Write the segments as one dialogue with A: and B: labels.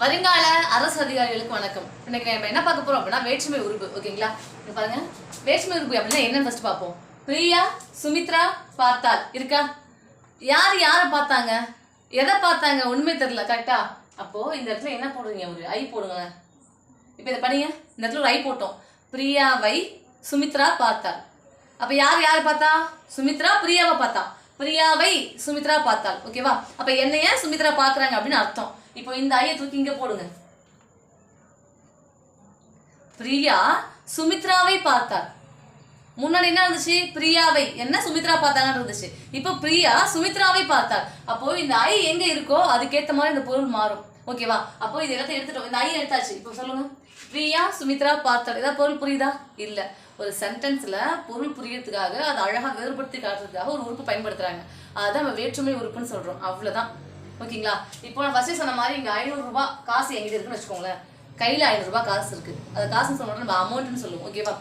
A: வருங்கால அரசு அதிகாரிகளுக்கு வணக்கம். இன்னைக்கு நம்ம என்ன பார்க்க போறோம் அப்படின்னா வேற்றுமை உறுப்பு ஓகேங்களா? இங்க பாருங்க. வேற்றுமை உறுப்பு அப்படின்னா என்னன்னு ஃபர்ஸ்ட் பார்ப்போம். பிரியா சுமித்ரா பார்த்தால். இருக்கா? யார் யாரை பார்த்தாங்க? எதை பார்த்தாங்க? உண்மை தெரியல. கரெக்டா அப்போ இந்த இடத்துல என்ன போடுறீங்க ஒரு ஐ போடுங்க இப்போ இதை படிங்க. இந்த இடத்துல ஒரு ஐ போட்டோம். பிரியாவை சுமித்ரா பார்த்தாள் அப்போ யார் யார் பார்த்தா? சுமித்ரா பிரியாவை பார்த்தா. பிரியாவை சுமித்ரா பார்த்தாள் ஓகேவா? அப்போ என்னைய சுமித்ரா பார்க்குறாங்க அப்படின்னு அர்த்தம். இப்போ இந்த ஐயை தூக்கி இங்க போடுங்க. பிரியா சுமித்ராவை பார்த்தார். முன்னாடி என்ன இருந்துச்சு பிரியாவை. என்ன சுமித்ரா பார்த்தாங்கன்னு இருந்துச்சு. இப்போ பிரியா சுமித்ராவை பார்த்தார். அப்போ இந்த ஐ எங்க இருக்கோ அதுக்கேத்த மாதிரி இந்த பொருள் மாறும். ஓகேவா அப்போ இது எல்லாத்தையும் எடுத்துட்டோம். இந்த ஐ எடுத்தாச்சு. இப்போ சொல்லுங்க. பிரியா சுமித்ரா பார்த்தார். ஏதாவது பொருள் புரியுதா? இல்ல. ஒரு சென்டென்ஸ்ல பொருள் புரியறதுக்காக அதை அழகா வேறுபடுத்தி காட்டுறதுக்காக ஒரு உறுப்பு பயன்படுத்துறாங்க. அதுதான் நம்ம வேற்றுமை உறுப்புன்னு சொல்றோம். அவ்வளவுதான். ஓகேங்களா? இப்போ நான் ஃபர்ஸ்ட் சொன்ன மாதிரி இங்கே ஐநூறுரூபா காசு எங்கிட்ட இருக்குன்னு வச்சுக்கோங்களேன். கையில் ஐநூறுரூபா காசு இருக்குது அது காசுன்னு சொன்னோம்னா நம்ம அமௌண்ட்னு சொல்லுவோம். ஓகேவா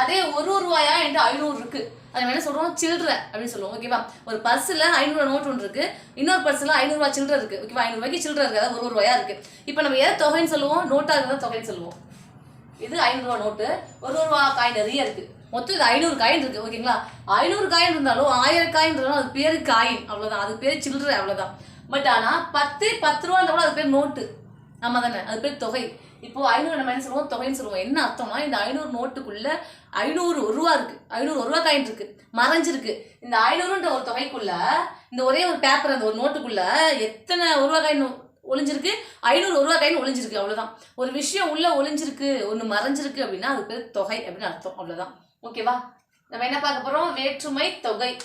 A: அதே ஒரு ரூபாயா என்கிட்ட ஐநூறு இருக்கு. அதை என்ன சொல்றோம்? சில்லற அப்படின்னு சொல்லுவோம். ஓகேவா ஒரு பர்ஸ்ல ஐநூறு நோட் ஒன்று இருக்கு. இன்னொரு பர்ஸ்ல ஐநூறு ரூபாய் சில்லற இருக்கு. ஓகேவா ஐநூறு ரூபாய்க்கு சில்லற இருக்கு. அதாவது ஒரு ஒரு ரூபாயா இருக்கு. இப்போ நம்ம எதை தொகைன்னு சொல்லுவோம்? நோட்டா இருக்கிறத தொகைன்னு சொல்லுவோம். இது ஐநூறுரூவா நோட்டு ஒரு ரூபா காயின் நிறைய இருக்கு. மொத்தம் இது ஐநூறு காயின் இருக்கு. ஓகேங்களா ஐநூறு காயின் இருந்தாலும் ஆயிரம் காயின் இருந்தாலும் அது பேரு காயின். அவ்வளவுதான். அது பேர் சில்லறை அவ்வளவுதான். பட் ஆனால் பத்து பத்து ரூபா கூட அது பேர் நோட்டு ஆமாம் தானே? அது பேர் தொகை. இப்போ ஐநூறு நம்ம என்ன சொல்லுவோம்? தொகைன்னு சொல்லுவோம். என்ன அர்த்தம்னா இந்த ஐநூறு நோட்டுக்குள்ள ஐநூறு ஒரு ரூபா இருக்கு. ஐநூறு ஒரு ரூபா காயின் இருக்கு. மறைஞ்சிருக்கு. இந்த ஐநூறுன்ற ஒரு தொகைக்குள்ள இந்த ஒரே ஒரு பேப்பர் அந்த ஒரு நோட்டுக்குள்ள எத்தனை ஒரு ரூபா காயின் ஒளிஞ்சிருக்கு? ஐநூறு ஒரு ரூபா காயின் ஒளிஞ்சிருக்கு. அவ்வளோதான் ஒரு விஷயம் உள்ள ஒளிஞ்சிருக்கு ஒன்று மறைஞ்சிருக்கு அப்படின்னா அது பேர் தொகை அப்படின்னு அர்த்தம். அவ்வளோதான் ஓகேவா நம்ம என்ன பார்க்க போகிறோம் வேற்றுமை தொகை.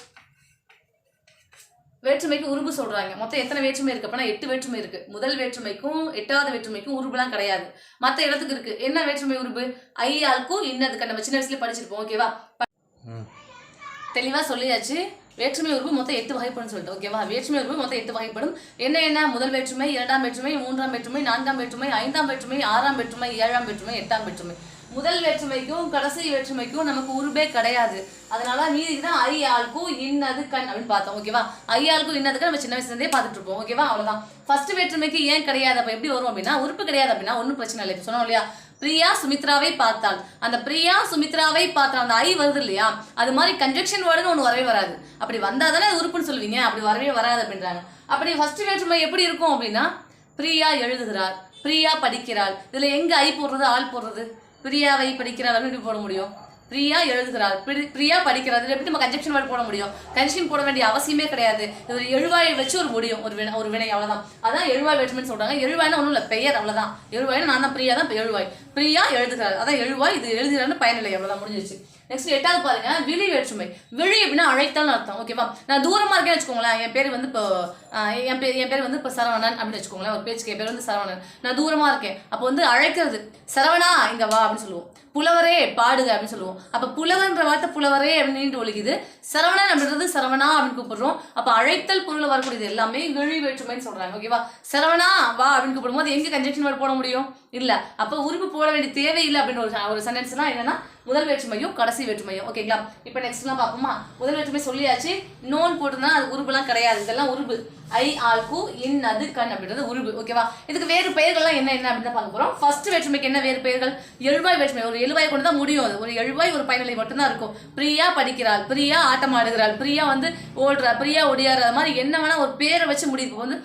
A: வேற்றுமைக்கு உருபு சொல்றாங்க. மொத்தம் எத்தனை வேற்றுமை இருக்கு அப்படின்னா எட்டு வேற்றுமை இருக்கு. முதல் வேற்றுமைக்கும் எட்டாவது வேற்றுமைக்கும் உருபுலாம் கிடையாது. மற்ற இடத்துக்கு இருக்கு. என்ன வேற்றுமை உருபு ஐ ஆளுக்கும் இன்னதுக்கு நம்ம சின்ன வயசுல படிச்சிருப்போம். ஓகேவா? தெளிவா சொல்லியாச்சு. வேற்றுமை உறுப்பு மொத்தம் எட்டு வகைப்படும் சொல்லிட்டு. ஓகேவா? வேற்றுமை உறுப்பு மொத்தம் எட்டு வகைப்படும். என்ன என்ன? முதல் வேற்றுமை இரண்டாம் வேற்றுமை மூன்றாம் வேற்றுமை நான்காம் வேற்றுமை ஐந்தாம் வேற்றுமை ஆறாம் வேற்றுமை ஏழாம் வேற்றுமை எட்டாம் வேற்றுமை. முதல் வேற்றுமைக்கும் கடைசி வேற்றுமைக்கும் நமக்கு உருபே கிடையாது. அதனால மீதி தான் ஐ ஆளுக்கும் இன்னது கண் அப்படின்னு பார்த்தோம் ஓகேவா? ஐ ஆளுக்கும் இன்னதுக்கு நம்ம சின்ன வயசுலேருந்தே பார்த்துட்டு இருப்போம் ஓகேவா? அவ்வளோதான் ஃபர்ஸ்ட் வேற்றுமைக்கு ஏன் கிடையாது? அப்போ எப்படி வரும் அப்படின்னா உறுப்பு கிடையாது அப்படின்னா ஒன்றும் பிரச்சனை இல்லை. சொன்னோம் இல்லையா? பிரியா சுமித்ராவை பார்த்தாள் அந்த பிரியா சுமித்ராவை பார்த்தாள் அந்த ஐ வருது இல்லையா? அது மாதிரி கன்ஜெக்ஷன் வேர்டுன்னு ஒன்று வரவே வராது. அப்படி வந்தால் தானே உறுப்புன்னு சொல்லுவீங்க. அப்படி வரவே வராது அப்படின்றாங்க. அப்படி ஃபர்ஸ்ட் வேற்றுமை எப்படி இருக்கும் அப்படின்னா பிரியா எழுதுகிறார் பிரியா படிக்கிறாள். இதில் எங்கே ஐ போடுறது ஆள் போடுறது? பிரியாவை படிக்கிறார் எப்படி போட முடியும்? பிரியா எழுதுகிறார். பிரியா படிக்கிறார். எப்படி நம்ம கன்ஜெக்ஷன் வேர்டு போட முடியும்? கன்ஜெக்ஷன் போட வேண்டிய அவசியமே கிடையாது. இது ஒரு எழுவாயை வச்சு ஒரு முடியும். ஒரு வினை ஒரு வினை அவ்வளோதான் அதான் எழுவாய் வேற்றுமைன்னு சொல்றாங்க. எழுவாய்னா ஒன்றும் இல்லை பெயர் அவ்வளோதான் எழுவாய்னா நான் தான் பிரியா தான் எழுவாய். பிரியா எழுதுகிறார். அதான் எழுவாய் இது எழுதுகிறான்னு பயனில்லை. அவ்வளோதான் முடிஞ்சிச்சு நெக்ஸ்ட் எட்டாவது பாருங்க. விழி வேற்றுமை விழி அப்படின்னா அழைத்தால்னு அர்த்தம். ஓகேவா நான் தூரமா இருக்கேன்னு வச்சுக்கோங்களேன். என் பேர் வந்து இப்போ என் பேர் என் பேர் வந்து இப்போ சரவணன் அப்படின்னு வச்சுக்கோங்களேன். ஒரு பேச்சுக்கு என் பேர் வந்து சரவணன். நான் தூரமாக இருக்கேன். அப்போ வந்து அழைக்கிறது சரவணா இங்கே வா அப்படின்னு சொல்லுவோம். புலவரே பாடுக அப்படின்னு சொல்லுவோம். அப்போ புலவன்ற வார்த்தை புலவரே அப்படின்னு ஒழிக்குது. சரவணன் அப்படின்றது சரவணா அப்படின்னு கூப்பிடுறோம். அப்போ அழைத்தல் பொருள் வரக்கூடியது எல்லாமே விழி வேற்றுமைன்னு சொல்றாங்க. ஓகேவா? சரவணா வா அப்படின்னு கூப்பிடும்போது எங்க கன்ஜெக்ஷன் வேர்டு போட முடியும்? இல்லை. அப்போ உறுப்பு போட வேண்டிய தேவையில்லை அப்படின்னு ஒரு ஒரு சென்டென்ஸ்லாம் என்னன்னா முதல் வேற்றுமையும் கடைசி வேற்றுமையும். ஓகேங்களா? இப்போ நெக்ஸ்ட்லாம் பார்ப்போமா? முதல் வேற்றுமை சொல்லியாச்சு. நோன் போட்டுருந்தா அது உருபுலாம் கிடையாது. இதெல்லாம் உருபு ஐ ஆல்கு இன் அது கண் அப்படின்றது உருபு ஓகேவா? இதுக்கு வேறு பெயர்கள்லாம் என்ன என்ன அப்படின்னு பார்க்க போகிறோம் ஃபர்ஸ்ட் வேற்றுமைக்கு என்ன வேறு பெயர்கள்? எழுவாய் வேற்றுமை. ஒரு எழுவாய் கொண்டு தான் முடியும் அது. ஒரு எழுவாய் ஒரு பயனிலை மட்டும்தான் இருக்கும். பிரியா படிக்கிறாள். பிரியா ஆட்டம் ஆடுகிறாள். பிரியா வந்து ஓடுறா பிரியா ஒடியார் அது மாதிரி என்ன வேணால் ஒரு பேரை வச்சு முடியும் வந்து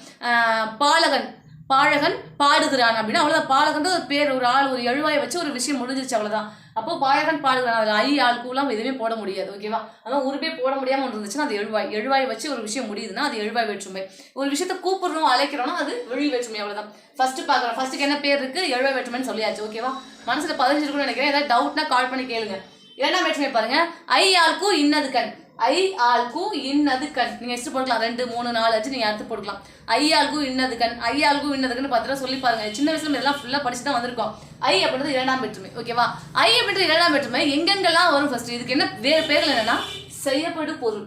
A: பாலகன் பாழகன் பாடுகிறான் அப்படின்னா. அவ்வளோதான் பாலகன்ற ஒரு பேர் ஒரு ஆள் ஒரு எழுவாயை வச்சு ஒரு விஷயம் முடிஞ்சிச்சு அவ்வளோதான் அப்போ பாழகன் பாடுகிறான். அதில் ஐ ஆள் கூலாம் எதுவுமே போட முடியாது. ஓகேவா அதான் உருவே போட முடியாமல் ஒன்று இருந்துச்சுன்னா அது எழுவாய். எழுவாய் வச்சு ஒரு விஷயம் முடியுதுன்னா அது எழுவாய் வேற்றுமை. ஒரு விஷயத்த கூப்பிடுறோம் அழைக்கிறோம்னா அது வெளி வேற்றுமை அவ்வளோதான் ஃபர்ஸ்ட் பார்க்குறோம். ஃபர்ஸ்ட்டுக்கு என்ன பேர் இருக்குது எழுவாய் வேற்றுமைன்னு சொல்லியாச்சு. ஓகேவா மனசில் பதினஞ்சிருக்கும்னு நினைக்கிறேன். ஏதாவது டவுட்னா கால் பண்ணி கேளுங்க. இரண்டாம் வேற்றுமை பாருங்க. ஐ ஆளுக்கும் இன்னது கண் ஐ ஆள்கு இன்னது கண். நீங்க எக்ஸ்ட் போட்டுக்கலாம். ரெண்டு மூணு நாலு அஞ்சு நீங்க அடுத்து போட்டுக்கலாம். ஐ ஆல்கும் இன்னது கண். ஐ ஆல்கும் இன்னது கண் சொல்லி பாருங்க. சின்ன வயசுல இதெல்லாம் ஃபுல்லா படிச்சு தான் வந்திருக்கோம். ஐ அப்படின்றது இரண்டாம் வெற்றுமை ஓகேவா ஐ அப்படின்றது இரண்டாம் வெற்றுமை எங்கெங்கெல்லாம் வரும் ஃபர்ஸ்ட் இதுக்கு என்ன வேறு பேரில் என்னன்னா செய்யப்படும் பொருள்.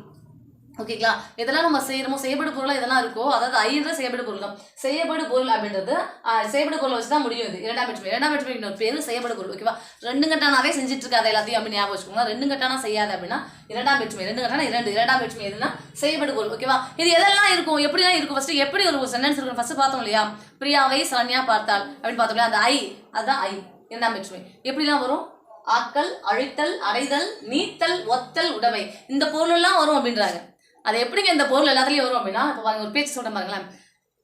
A: ஓகேங்களா? எதெல்லாம் நம்ம செய்யறோமோ செய்யப்படு பொருள் எதெல்லாம் இருக்கோ அதாவது ஐன்ற செய்யப்படு பொருள் தான் செய்யப்படு பொருள் அப்படின்றது ஆஹ், செய்யப்படு பொருள் வச்சு தான் முடியும் இது. இரண்டாம் வேற்றுமை இரண்டாம் வேற்றுமை பேர் பேரு செய்யப்படு பொருள். ஓகேவா? ரெண்டு கட்டானாவே செஞ்சுட்டு இருக்காது எல்லாத்தையும் அப்படி ஞாபகம் வச்சுக்கோங்க. ரெண்டு கட்டானா செய்யாது அப்படின்னா இரண்டாம் வேற்றுமை ரெண்டு கட்டானா இரண்டு. இரண்டாம் வேற்றுமை எதுனா செய்யப்படு பொருள். ஓகேவா? இது எதெல்லாம் இருக்கும்? எப்படிலாம் இருக்கும்? ஃபர்ஸ்ட் எப்படி ஒரு சென்டென்ஸ் இருக்கும்? ஃபர்ஸ்ட் பார்த்தோம் இல்லையா? பிரியாவை சரண்யா பார்த்தாள். அப்படின்னு பார்த்தோம் இல்லையா? அந்த ஐ அதுதான் ஐ. இரண்டாம் வேற்றுமை எப்படிலாம் வரும்? ஆக்கல் அழித்தல் அடைதல் நீத்தல் ஒத்தல் உடைமை. இந்த பொருள் எல்லாம் வரும் அப்படின்றாங்க. அது எப்படிங்க இந்த பொருள் எல்லாத்துலேயும் வரும் அப்படின்னா இப்போ பாருங்க ஒரு பேச்சு சொல்றேன் பாருங்களேன்.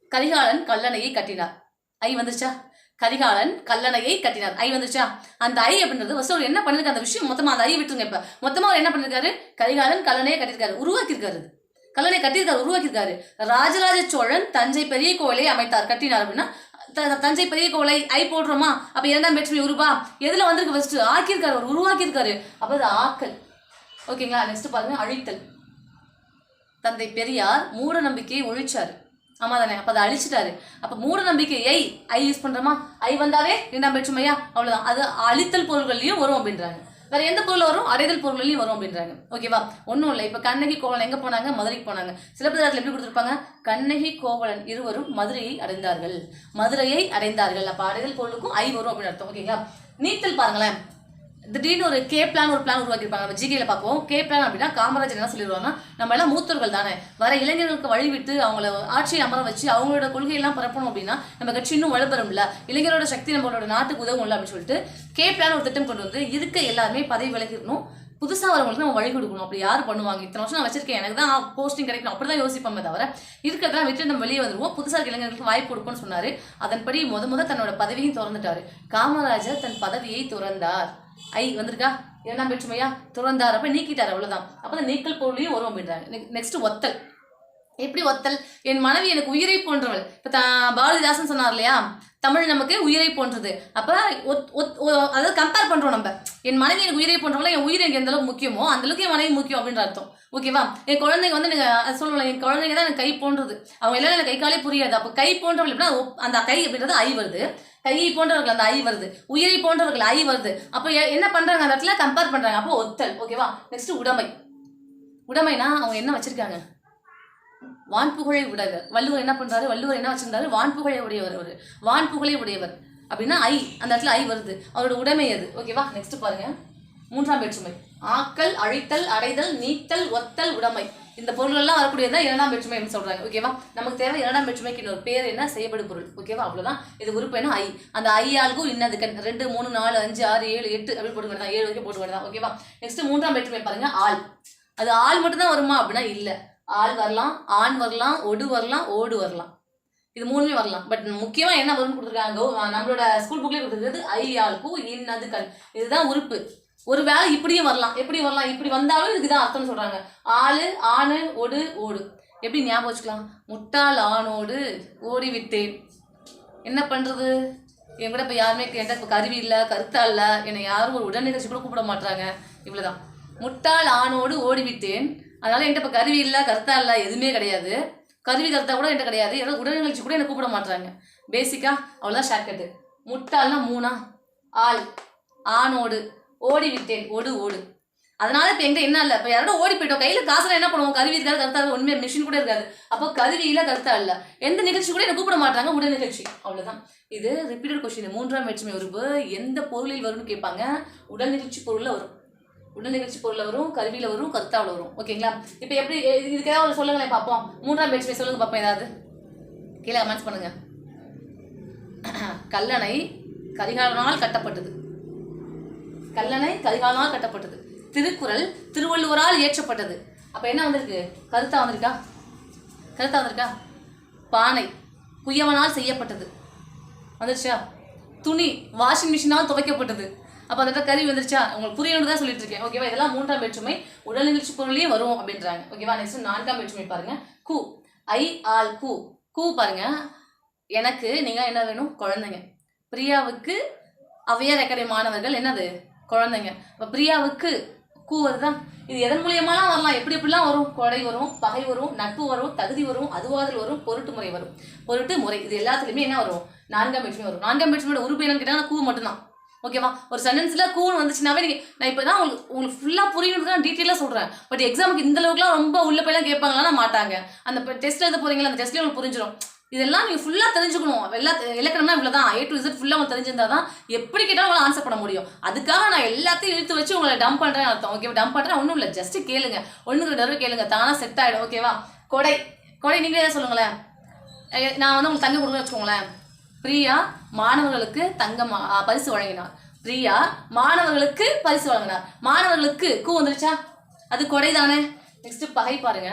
A: கரிகாலன் கல்லணையை கட்டினார். ஐ வந்துருச்சா? கரிகாலன் கல்லணையை கட்டினார். ஐ வந்துருச்சா? அந்த ஐ அப்படின்றது ஃபர்ஸ்ட் அவர் என்ன பண்ணிருக்காரு? அந்த விஷயம் மொத்தமாக அந்த ஐ விட்டுருங்க இப்போ. மொத்தமாக அவர் என்ன பண்ணிருக்காரு? கரிகாலன் கல்லணையை கட்டியிருக்காரு. உருவாக்கியிருக்காரு அது. கல்லணை கட்டியிருக்காரு உருவாக்கியிருக்காரு. ராஜராஜ சோழன் தஞ்சை பெரிய கோவிலை அமைத்தார். கட்டினார் அப்படின்னா த- தஞ்சை பெரிய கோவிலை ஐ போடுறோமா? அப்போ இரண்டாம் வேற்றுமை உருவா? எதில் வந்திருக்கு ஃபர்ஸ்ட் ஆக்கியிருக்காரு அவர் உருவாக்கியிருக்காரு. அப்போ அது ஆக்கல். ஓகேங்களா? நெக்ஸ்ட் பாருங்க அழித்தல். தந்தை பெரியார் மூட நம்பிக்கையை ஒழிச்சாரு. ஆமா தானே? அப்ப அதை அழிச்சிட்டாரு. அப்ப மூட நம்பிக்கையை ஐ யூஸ் பண்ணுறோமா ஐ வந்தாவே இரண்டாம் வேற்றுமையா அவ்வளவுதான். அது அழித்தல் பொருள்கள்லயும் வரும் அப்படின்றாங்க. வேற எந்த பொருள் வரும்? அடைதல் பொருள்லையும் வரும் அப்படின்றாங்க. ஓகேவா ஒன்றும் இல்லை. இப்போ கண்ணகி கோவலன் எங்கே போனாங்க? மதுரைக்கு போனாங்க. சிலப்பதிகாரத்தில் எப்படி கொடுத்துருப்பாங்க? கண்ணகி கோவலன் இருவரும் மதுரையை அடைந்தார்கள். மதுரையை அடைந்தார்கள். அப்போ அடைதல் பொருளுக்கும் ஐ வரும் அப்படின்னு அர்த்தம். ஓகேங்களா நீத்தல் பாருங்களேன். திடீர்னு ஒரு கே பிளான் ஒரு பிளான் உருவாக்கியிருப்பாங்க. நம்ம ஜிகேல பார்ப்போம். கே பிளான் அப்படின்னா காமராஜர் என்ன சொல்லிடுவாங்கன்னா நம்ம எல்லாம் மூத்தோர்கள் தானே. வர இளைஞர்களுக்கு வழி விட்டு அவங்கள ஆட்சியை அமர வச்சு அவங்களோட கொள்கையெல்லாம் பரப்பணும் அப்படின்னா நம்ம கட்சி இன்னும் வலுப்பெறும்ல இளைஞரோட சக்தி நம்மளோட நாட்டுக்கு உதவும்ல அப்படின்னு சொல்லிட்டு கே பிளான் ஒரு திட்டம் கொண்டு வந்து இருக்க எல்லாருமே பதவி விலகிடணும். புதுசாக வரவங்களுக்கு நம்ம வழி கொடுக்கணும். அப்படி யார் பண்ணுவாங்க? இத்தனை வருஷம் நான் வச்சிருக்கேன். எனக்கு தான் போஸ்டிங் கிடைக்கணும். அப்படி தான் யோசிப்போமே தவிர இருக்கிறதெல்லாம் விட்டு நம்ம வெளியே வந்துருவோம். புதுசாக இளைஞர்களுக்கு வாய்ப்பு கொடுக்கணும்னு சொன்னார். அதன்படி முத முத தன்னோட பதவியும் திறந்துட்டார். காமராஜர் தன் பதவியை துறந்தார். ஐ வந்திருக்கா? இரண்டாம் வேற்றுமையா துறந்தார். அப்போ நீக்கிட்டார் அவ்வளோதான் அப்போ அந்த நீக்கல் பொருளையும் வரும் அப்படின்றாங்க நெக்ஸ்ட் ஒத்தல். எப்படி ஒத்தல்? என் மனைவி எனக்கு உயிரை போன்றவள். இப்போ தா பாரதிதாசன் சொன்னார் இல்லையா? தமிழ் நமக்கு உயிரை போன்றது. அப்போ ஒத்- ஒத்- அதாவது கம்பேர் பண்ணுறோம் நம்ம. என் மனைவி எனக்கு உயிரை போன்றவள என் உயிர் எனக்கு எந்த அளவுக்கு முக்கியமோ அந்த அளவுக்கு என் மனைவி முக்கியம் அப்படின்ற அர்த்தம். ஓகேவா என் குழந்தைங்க வந்து நீங்கள் சொல்லலாம் என் குழந்தைங்க தான் எனக்கு கை போன்றது. அவங்க எல்லாம் எனக்கு கை காலே புரியாது. அப்போ கை போன்றவள் எப்படின்னா அந்த கை அப்படின்றது ஐ வருது. கையை போன்றவர்கள் அந்த ஐ வருது. உயிரை போன்றவர்கள் ஐ வருது. அப்போ என்ன பண்ணுறாங்க அந்த இடத்துல? கம்பேர் பண்ணுறாங்க அப்போ ஒத்தல். ஓகேவா நெக்ஸ்ட் உடமை. உடமைனா அவங்க என்ன வச்சுருக்காங்க? வான்புகழை உடையவர். வள்ளுவர் என்ன பண்ணுறாரு வள்ளுவர் என்ன வச்சிருந்தாரு? வான்புகழை உடையவர் அவர். வான்புகழை உடையவர். அப்படின்னா ஐ. அந்த இடத்துல ஐ வருது. அவரோட உடைமை அது ஓகேவா நெக்ஸ்ட் பாருங்க. மூன்றாம் வேற்றுமை ஆக்கல் அழித்தல் அடைதல் நீத்தல் ஒத்தல் உடைமை. இந்த பொருள்கள்லாம் வரக்கூடியதான் இரண்டாம் வேற்றுமை அப்படின்னு சொல்றாங்க. ஓகேவா நமக்கு தேவை இரண்டாம் வேற்றுமைக்கு இன்னொரு பேர் என்ன? செய்யப்படு பொருள். ஓகேவா அவ்வளவுதான். இது உறுப்பு என்ன? ஐ. அந்த ஐ ஆளுக்கும் இன்னது கண். ரெண்டு மூணு நாலு அஞ்சு ஆறு ஏழு எட்டு அப்படி போட்டு வேண்டாம் ஏழு வரைக்கும் போட்டு வேண்டாம் ஓகேவா நெக்ஸ்ட் மூன்றாம் வேற்றுமை பாருங்க. ஆள். அது ஆள் மட்டும் தான் வருமா அப்படின்னா இல்லை. ஆள் வரலாம் ஆண் வரலாம் ஒடு வரலாம் ஓடு வரலாம். இது மூணுமே வரலாம். பட் முக்கியமாக என்ன வரும்னு கொடுத்துருக்காங்க? நம்மளோட ஸ்கூல் புக்லேயே கொடுத்துருக்கிறது ஐ ஆளுக்கு இன்னது கல் இதுதான் உறுப்பு. ஒரு வேலை இப்படியும் வரலாம். எப்படி வரலாம்? இப்படி வந்தாலும் இதுக்குதான் அர்த்தம்னு சொல்கிறாங்க ஆளு ஆணு ஒடு ஓடு. எப்படி ஞாபகம் வச்சுக்கலாம்? முட்டாள் ஆணோடு ஓடி விட்டேன் என்ன பண்ணுறது என் கூட இப்போ யாருமே என்கிட்ட இப்போ கருவி இல்லை கருத்தா இல்லை. என்னை யாரும் ஒரு உடல் நிகழ்ச்சி கூட கூப்பிட மாட்டாங்க இவ்வளோதான் முட்டாள் ஆணோடு ஓடிவிட்டேன். அதனால என்கிட்ட இப்போ கருவி இல்லை கருத்தா இல்லை எதுவுமே கிடையாது. கருவி கருத்தா கூட என்கிட்ட கிடையாது. ஏதாவது உடல் நிகழ்ச்சி கூட என்னை கூப்பிட மாட்டாங்க பேசிக்கா அவ்வளோதான் ஷார்ட்கட்டு முட்டாள்னா மூணா ஆள் ஆணோடு ஓடி விட்டேன் ஓடு ஓடு. அதனால இப்போ எங்க என்ன இல்லை? இப்போ யாரோட ஓடி போயிட்டோம்? கையில காசுல என்ன பண்ணுவோம்? கருவி இருக்காது கருத்தா இருக்காது, மிஷின் கூட இருக்காது. அப்போ கருவியில கருத்தா இல்ல. எந்த நிகழ்ச்சி கூட என்ன கூப்பிட மாட்டாங்க உடல் நிகழ்ச்சி. அவ்வளவுதான். இது ரிப்பீட்டட் கொஸ்டின் மூன்றாம் வேற்றுமை உறுப்பு எந்த பொருளில் வரும்னு கேட்பாங்க? உடல் நிகழ்ச்சி பொருள்ல வரும். உடல் நிகழ்ச்சி பொருள்ல வரும் கருவியில் வரும் கருத்தாவில் வரும். ஓகேங்களா? இப்போ எப்படி இது- இதுக்கு ஏதாவது ஒரு சொல்லுங்களேன் பார்ப்போம் மூன்றாம் வேற்றுமை சொல்லுங்க பார்ப்போம் ஏதாவது. கீழே கமெண்ட்ஸ் பண்ணுங்க. கல்லணை கரிகாலனால் கட்டப்பட்டது. கல்லணை கரிகாலனால் கட்டப்பட்டது. திருக்குறள் திருவள்ளுவரால் இயற்றப்பட்டது. அப்போ என்ன வந்திருக்கு? கருத்தா வந்திருக்கா? கருத்தா வந்திருக்கா? பானை குயவனால் செய்யப்பட்டது. வந்துருச்சா? துணி வாஷிங் மிஷினால் துவைக்கப்பட்டது. அப்போ அந்த கறி கருவி வந்துருச்சா? உங்களுக்கு புரியணும் தான் சொல்லிட்டு இருக்கேன். ஓகேவா இதெல்லாம் மூன்றாம் வேற்றுமை உடல் நிகழ்ச்சி பொருளையும் வரும் அப்படின்றாங்க. ஓகேவா நெக்ஸ்ட் நான்காம் வேற்றுமை பாருங்க. கூ. ஐ ஆல் கூ. கூ பாருங்க. எனக்கு நீங்க என்ன வேணும்? குழந்தைங்க. பிரியாவுக்கு அவையார் அகாடமி மாணவர்கள் என்னது? குழந்தைங்க. இப்போ பிரியாவுக்கு கூ வருதான் இது எதன் மூலியமாலாம் வரலாம்? எப்படி எப்படிலாம் வரும்? கொடை வரும் பகை வரும் நட்பு வரும் தகுதி வரும் அதுவாதல் வரும் பொருட்டு முறை வரும். பொருட்டு முறை. இது எல்லாத்துலேயுமே என்ன வரும்? நான்காம் வேற்றுமை வரும். நான்காம் வேற்றுமையோட உறுப்பு என்னன்னு கேட்டாங்கன்னா கூ மட்டும்தான். ஓகேவா ஒரு சென்டென்ஸில் கூன் வந்துச்சுனாவே நீங்கள் நான் இப்போ தான் உங்களுக்கு உங்களுக்கு ஃபுல்லாக புரியணும்னு தான் டீட்டெயிலாக சொல்கிறேன் பட் எக்ஸாமுக்கு இந்த அளவுக்குலாம் ரொம்ப உள்ள போயெல்லாம் கேட்பாங்களா மாட்டாங்க. அந்த டெஸ்ட் எழுத போகிறீங்களா அந்த டெஸ்ட்லேயே உங்களுக்கு புரிஞ்சிடும் இதெல்லாம் நீங்கள் ஃபுல்லாக தெரிஞ்சுக்கணும். எல்லா இலக்கணம்னா இவ்வளோ தான் ஏ டு இசட் ஃபுல்லாக உங்களுக்கு தெரிஞ்சிருந்தா தான் எப்படி கேட்டாலும் உங்களை ஆன்சர் பண்ண முடியும். அதுக்காக நான் எல்லாத்தையும் இழுத்து வச்சு உங்களை டம்ப் பண்ணுறேன் அர்த்தம். ஓகேவா டம்ப் பண்ணுறேன் ஒன்றும் இல்லை. ஜஸ்ட் கேளுங்க. ஒன்று ரெண்டு தடவை கேளுங்க. தானாக செட் ஆகிடும் ஓகேவா கொடை. கொடை நீங்களே சொல்லுங்களேன். நான் வந்து உங்களுக்கு தங்க கொடுக்குறேன்னு வச்சுக்கோங்களேன். பிரியா மாணவர்களுக்கு தங்க பரிசு வழங்கினார். பிரியா மாணவர்களுக்கு பரிசு வழங்கினார். மாணவர்களுக்கு கூ வந்துருச்சா? அது கொடை தானே நெக்ஸ்ட் பகை பாருங்க.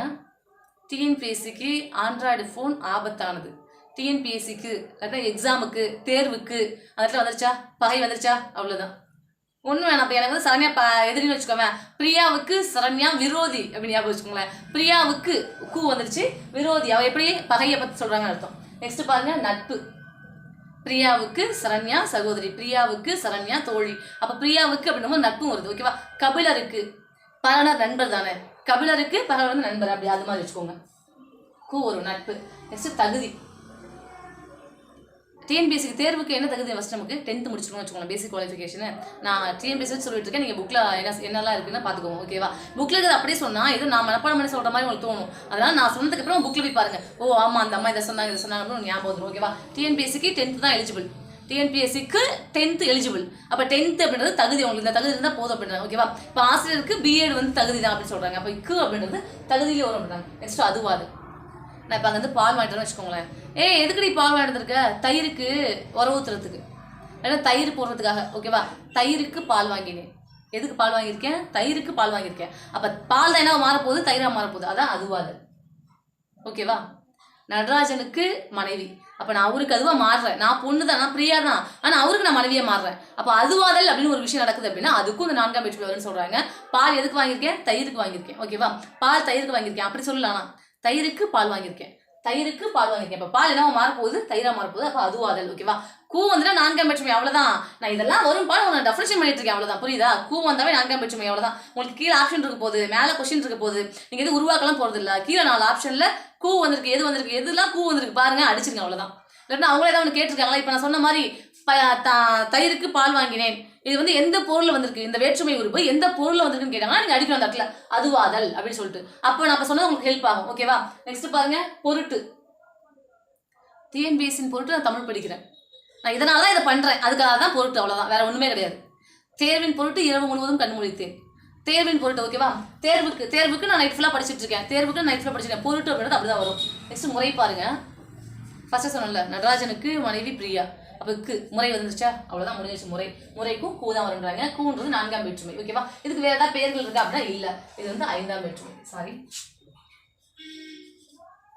A: டிஎன்பிஎஸ்சிக்கு ஆண்ட்ராய்டு ஃபோன் ஆபத்தானது. டிஎன்பிஎஸ்சிக்கு அதாவது எக்ஸாமுக்கு தேர்வுக்கு அதில் வந்துருச்சா? பகை வந்துருச்சா? அவ்வளோதான் ஒன்று வேணாம். அப்போ எனக்கு வந்து சரண்யா ப எதிரின்னு வச்சுக்கோவேன் பிரியாவுக்கு சரண்யா விரோதி அப்படின்னு ஞாபகம் வச்சுக்கோங்களேன். பிரியாவுக்கு கூ வந்துருச்சு. விரோதி. அவள் எப்படி? பகையை பற்றி சொல்கிறாங்கன்னு அர்த்தம். நெக்ஸ்ட் பாருங்க நட்பு. பிரியாவுக்கு சரண்யா சகோதரி பிரியாவுக்கு சரண்யா தோழி. அப்போ பிரியாவுக்கு அப்படின்னும் நட்பும் வருது ஓகேவா கபிலருக்கு பரணர் நண்பர் தானே? கபிலருக்கு பரணர் நண்பர்? அப்படி அது மாதிரி வச்சுக்கோங்க. கூ வரும் நட்பு. நெக்ஸ்ட் தகுதி. டிஎன்பிஎஸ்சிக்கு தேர்வுக்கு என்ன தகுதி ஃபஸ்ட் நமக்கு? டென்த்து முடிச்சிருக்கோம்னு வச்சுக்கோங்க பேசிக் குவாலிஃபிகேஷன் நான் டிஎன்பிஎஸ்சி சொல்லிட்டு இருக்கேன். நீங்கள் புக்கில் என்ன என்னெல்லாம் இருக்குன்னு பார்த்துக்கோங்க ஓகேவா புக்கில் இருக்கிறது அப்படியே சொன்னால் இது நான் மனப்பாடம் பண்ணி சொல்கிற மாதிரி உங்களுக்கு தோணும். அதனால் நான் சொன்னதுக்கப்புறம் புக்கில் போய் பாருங்கள் ஓ ஆமாம் அந்த அம்மா இதை சொன்னாங்க இதை சொன்னாங்க அப்படின்னு ஞாபகம் வந்துடும் ஓகேவா டிஎன்பிஎஸ்சிக்கு டென்த்து தான் எலிஜிபிள் டிஎன்பிஎஸ்சிக்கு டென்த்து எலிஜிபிள் அப்போ டென்த்து அப்படின்றது தகுதி உங்களுக்கு இந்த தகுதி இருந்தால் போதும் அப்படின்றாங்க ஓகேவா இப்போ ஆசிரியருக்கு பிஎட் வந்து தகுதி தான் அப்படின்னு சொல்கிறாங்க அப்போ இக்கு அப்படின்றது தகுதியிலே வரும் அப்படின்றாங்க. நெக்ஸ்ட் அதுவாது நான் இப்போ அங்கேருந்து பால் வாங்கிட்டு வச்சுக்கோங்களேன். ஏ எதுக்குடி பால் வாங்கிட்டு தயிருக்கு உர ஊத்துறதுக்கு. ஏன்னா தயிர் போடுறதுக்காக. ஓகேவா தயிருக்கு பால் வாங்கினேன். எதுக்கு பால் வாங்கியிருக்கேன்? தயிருக்கு பால் வாங்கியிருக்கேன். அப்போ பால் தான் என்ன மாறப்போகுது தயிராக மாறப்போகுது அதான் அதுவாது ஓகேவா நடராஜனுக்கு மனைவி. அப்போ நான் அவருக்கு அதுவாக மாறுறேன். நான் பொண்ணு தான். நான் பிரியா தான். ஆனால் அவருக்கு நான் மனைவியாக மாறுறேன். அப்போ அதுவாதல் அப்படின்னு ஒரு விஷயம் நடக்குது அப்படின்னா அதுக்கும் இந்த நான்காம் வெற்றி வரும்னு சொல்கிறாங்க பால் எதுக்கு வாங்கியிருக்கேன்? தயிருக்கு வாங்கியிருக்கேன். ஓகேவா பால் தயிருக்கு வாங்கியிருக்கேன். அப்படி சொல்லலாம் நான். தயிருக்கு பால் வாங்கியிருக்கேன். தயிருக்கு பால் வாங்கியிருக்கேன். இப்போ பால் என்னவா மாறப்போகுது தயிராக மாறப்போகுது. அப்போ அதுவாதல் ஓகேவா கூ வந்துட்டா நான்காம் வெற்றுமை அவ்வளோதான் நான் இதெல்லாம் வரும் பால் உன்னை டெஃபினேஷன் பண்ணிட்டு இருக்கேன் அவ்வளோதான் புரியுதா? கூ வந்தாவே நான்காம் வெற்றுமை அவ்வளோதான் உங்களுக்கு கீழே ஆப்ஷன் இருக்க போகுது மேலே கொஸ்டின் இருக்க போகுது. நீங்கள் எது உருவாக்கலாம் போகிறது இல்லை கீழே நாலு ஆப்ஷனில் கூ வந்திருக்கு எது வந்திருக்கு எதுலாம் கூ வந்திருக்கு பாருங்க அடிச்சிருங்க அவ்வளோதான் இல்லைன்னா அவங்களே ஏதாவது ஒன்று கேட்டிருக்காங்களா? இப்போ நான் சொன்ன மாதிரி தயிருக்கு பால் வாங்கினேன். இது வந்து எந்த பொருள் வந்திருக்கு? இந்த வேற்றுமை உறுப்பு எந்த பொருள் வந்திருக்குன்னு கேட்டாங்கன்னா நீங்கள் அடிக்கணும் அந்த இடத்துல அதுவாதல் அப்படின்னு சொல்லிட்டு. அப்போ நான் இப்போ சொன்னது உங்களுக்கு ஹெல்ப் ஆகும். ஓகேவா நெக்ஸ்ட் பாருங்க. பொருட்டு. டிஎன்பிஎஸ்சின் பொருட்டு நான் தமிழ் படிக்கிறேன். நான் இதனால தான் இதை பண்ணுறேன் அதுக்காக தான் பொருட்டு அவ்வளோதான் வேற ஒன்றுமே கிடையாது. தேர்வின் பொருட்டு இரவு முழுவதும் கண்மொழித்தேன் தேர்வின் பொருட்டு ஓகேவா தேர்வுக்கு தேர்வுக்கு நான் நைட் ஃபுல்லாக படிச்சுட்டு இருக்கேன். தேர்வுக்கு நைட் ஃபுல்லாக படிச்சிருக்கேன். பொருட்டு அப்படின்றது அப்படி தான் வரும். நெக்ஸ்ட் முறை பாருங்க. ஃபர்ஸ்ட் சொன்னல நடராஜனுக்கு மனைவி பிரியா. அப்போ க்கு முறை வந்துருச்சா? அவ்வளோதான் முடிஞ்சிச்சு முறை முறைக்கும் கூ தான் வருன்றாங்க கூன்றது நான்காம் வேற்றுமை ஓகேவா இதுக்கு வேறு ஏதாவது பேர்கள் இருக்கா அப்படின்னா இல்லை. இது வந்து ஐந்தாம் வேற்றுமை. சாரி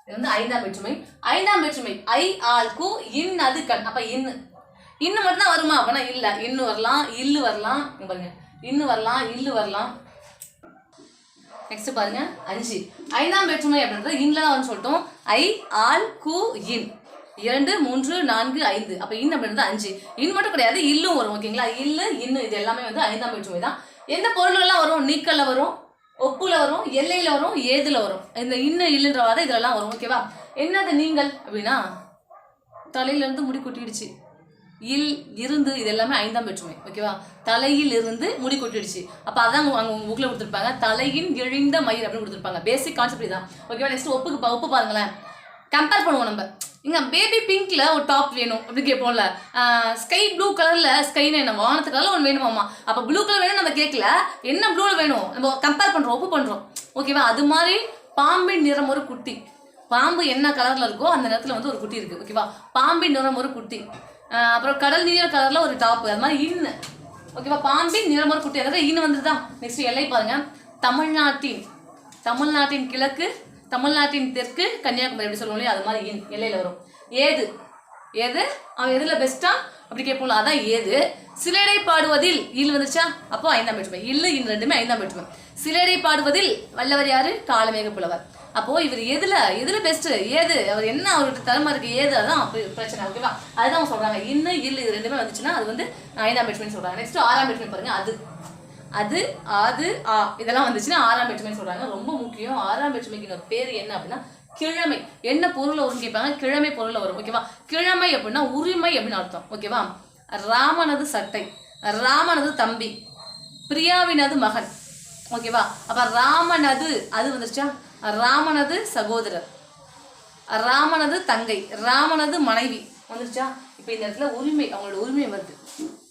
A: இது வந்து ஐந்தாம் வேற்றுமை. ஐந்தாம் வேற்றுமை. ஐ ஆல் கு இன் அது கண். அப்போ இன்னு இன்னு மட்டும் தான் வருமா? அப்படின்னா இல்லை. இன்னு வரலாம் இல்லு வரலாம். பாருங்க. இன்னு வரலாம் இல்லு வரலாம். நெக்ஸ்ட் பாருங்க. அஞ்சு. ஐந்தாம் வேற்றுமை அப்படின்றது இன்ல தான் வந்து சொல்லிட்டோம். ஐ ஆல் கு இன். இரண்டு மூன்று நான்கு ஐந்து. அப்ப இன் அப்படின்றது அஞ்சு. இன் மட்டும் கிடையாது இல்லும் வரும் ஓகேங்களா இல்லு இன்னு இது எல்லாமே வந்து ஐந்தாம் வேற்றுமை தான். எந்த பொருள்கள்லாம் வரும்? நீக்கல்ல வரும் ஒப்புல வரும் எல்லையில வரும் ஏதுல வரும். இந்த இன்னு இல்லைன்ற வாத இதெல்லாம் வரும் ஓகேவா என்னது நீங்கள்? அப்படின்னா தலையில இருந்து முடி கொட்டிடுச்சு. இல் இருந்து இது எல்லாமே ஐந்தாம் வேற்றுமை ஓகேவா தலையில் இருந்து முடி கொட்டிடுச்சு. அப்போ அதான் அங்கே உங்க புக்கில் கொடுத்துருப்பாங்க. தலையின் இழிந்த மயிர் அப்படின்னு கொடுத்துருப்பாங்க. பேசிக் கான்செப்ட் இதுதான் ஓகேவா நெக்ஸ்ட் ஒப்புக்கு ஒப்பு பாருங்களேன். கம்பேர் பண்ணுவோம் நம்ம. இங்க பேபி பிங்க்ல ஒரு டாப் வேணும் அப்படி கேட்போம்ல. ஸ்கை ப்ளூ கலர்ல ஸ்கைன்னு என்ன வானத்து கலர்ல ஒன்று வேணுமாமா அப்ப ப்ளூ கலர் வேணும் நம்ம கேட்கல என்ன ப்ளூல வேணும்? நம்ம கம்பேர் பண்றோம் ஒப்பு பண்றோம். ஓகேவா அது மாதிரி பாம்பின் நிறம் ஒரு குட்டி. பாம்பு என்ன கலர்ல இருக்கோ அந்த நேரத்துல வந்து ஒரு குட்டி இருக்கு. ஓகேவா பாம்பின் நிறம் ஒரு குட்டி. அப்புறம் கடல் நீர் கலர்ல ஒரு டாப் அது மாதிரி இன்னு ஓகேவா பாம்பின் நிறம் ஒரு குட்டி. அதாவது இன்னு தான் நெக்ஸ்ட் எல்லை பாருங்க. தமிழ்நாட்டின். தமிழ்நாட்டின் கிழக்கு தமிழ்நாட்டின் தெற்கு கன்னியாகுமரி எப்படி சொல்லுவோம் இல்லையா? அது மாதிரி எல்லையில் வரும். ஏது? ஏது? அவன் எதில் பெஸ்ட்டா அப்படி கேட்போம்ல அதான் ஏது? சிலடை பாடுவதில் இல் வந்துச்சா அப்போ ஐந்தாம் வேற்றுமை இல்லு இன் ரெண்டுமே ஐந்தாம் வேற்றுமை சிலடை பாடுவதில் வல்லவர் யாரு? காலமேக புலவர். அப்போ இவர் எதுல எதுல பெஸ்ட் ஏது? அவர் என்ன அவருக்கு திறமை இருக்கு? ஏது? அதான் பிரச்சனை ஓகேவா அதுதான் அவங்க சொல்றாங்க. இன்னு இல்லை இது ரெண்டுமே வந்துச்சுன்னா அது வந்து ஐந்தாம் வேற்றுமைன்னு சொல்றாங்க. நெக்ஸ்ட் ஆறாம் வேற்றுமை பாருங்க அது. அது அது ஆ. இதெல்லாம் வந்துச்சுன்னா ஆறாம் வேற்றுமைன்னு சொல்றாங்க. ரொம்ப முக்கியம். ஆறாம் வேற்றுமைக்கு பேர் என்ன அப்படின்னா கிழமை. என்ன பொருள் வரும் கேட்பாங்க? கிழமை பொருள் வரும். ஓகேவா? கிழமை அப்படின்னா உரிமை அப்படின்னு அர்த்தம். ஓகேவா? ராமனது சட்டை. ராமனது தம்பி. பிரியாவினது மகன். ஓகேவா? அப்ப ராமனது அது வந்துச்சா ராமனது சகோதரர். ராமனது தங்கை. ராமனது மனைவி. வந்துருச்சா? இப்போ இந்த இடத்துல உரிமை அவங்களோட உரிமை வருது.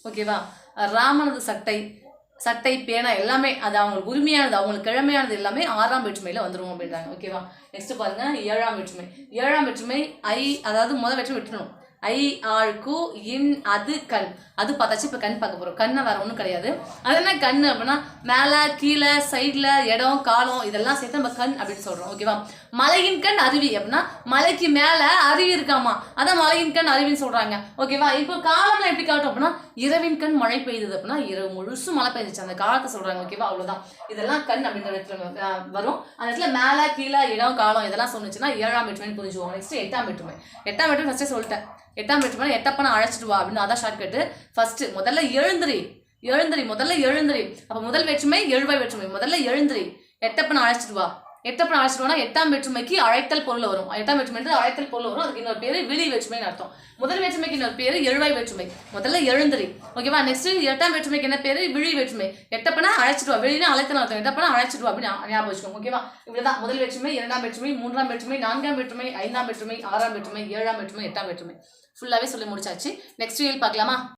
A: ஓகேவா? ராமனது சட்டை. சட்டை பேனா எல்லாமே அது அவங்களுக்கு உரிமையானது அவங்களுக்கு கிழமையானது எல்லாமே ஆறாம் வேற்றுமையில வந்துடும் அப்படின்றாங்க. ஓகேவா நெக்ஸ்ட் பாருங்க. ஏழாம் வேற்றுமை. ஏழாம் வேற்றுமை ஐ அதாவது முதல் வேற்றுமை விட்டுணும் ஐ ஆழ்கு இன் அது கண். அது பார்த்தாச்சு இப்போ கண் பார்க்க போகிறோம் கண்ணை வேற ஒன்றும் கிடையாது. அது என்ன கண் அப்படின்னா மேலே கீழே சைடில் இடம் காலம் இதெல்லாம் சேர்த்து நம்ம கண் அப்படின்னு சொல்கிறோம் ஓகேவா மலையின் கண் அருவி அப்படின்னா மலைக்கு மேலே அருவி இருக்காமா? அதான் மலையின் கண் அருவின்னு சொல்கிறாங்க ஓகேவா இப்போ காலம்லாம் எப்படி காட்டும் அப்படின்னா இரவின் கண் மழை பெய்தது அப்படின்னா இரவு முழுசும் மழை பெய்ஞ்சிச்சு அந்த காலத்தை சொல்கிறாங்க ஓகேவா அவ்வளோதான் இதெல்லாம் கண் அப்படின்ற இடத்துல வரும். அந்த இடத்துல மேலே கீழே இடம் காலம் இதெல்லாம் சொன்னுச்சுன்னா ஏழாம் வேற்றுமைன்னு புரிஞ்சுவோம் நெக்ஸ்ட் எட்டாம் வேற்றுமை எட்டாம் வேற்றுமை ஃபஸ்ட்டே சொல்லிட்டேன். எட்டாம் வேற்றுமை எட்டப்பனை அழைச்சிட்டு வா அப்படின்னு அதான் ஷார்ட் கட்டு ஃபர்ஸ்ட் முதல்ல எழுந்திரி. எழுந்திரி. முதல்ல எழுந்திரி. அப்ப முதல் வேற்றுமை எழுவாய் வேற்றுமை. முதல்ல எழுந்திரி. எட்டப்பனை அழைச்சிட்டு வா. எட்டப்பனை அழைச்சிட்டு எட்டாம் வேற்றுமைக்கு அழைத்தல் பொருள் வரும். எட்டாம் வேற்றுமை அழைத்தல் பொருள் வரும். அதுக்கு இன்னொரு பேர் விழி வேற்றுமைன்னு அர்த்தம். முதல் வேற்றுமைக்கு இன்னொரு பேர் எழுவாய் வேற்றுமை. முதல்ல எழுந்திரி. ஓகேவா நெக்ஸ்ட் எட்டாம் வேற்றுமைக்கு என்ன பேர்? விழி வேற்றுமை. எட்டப்பனா அழைச்சிட்டு வா அழைத்தல் அர்த்தம். எட்டப்பனா அழைச்சிட்டு அப்படின்னு ஞாபகம் வச்சுக்கோங்க. ஓகேவா இவ்வளோதான் முதல் வேற்றுமை இரண்டாம் வேற்றுமை மூன்றாம் வேற்றுமை நான்காம் வேற்றுமை ஐந்தாம் வேற்றுமை ஆறாம் வேற்றுமை ஏழாம் வேற்றுமை எட்டாம் வேற்றுமை. ஃபுல்லாகவே சொல்லி முடிச்சாச்சு. நெக்ஸ்ட் வீல் பார்க்கலாமா?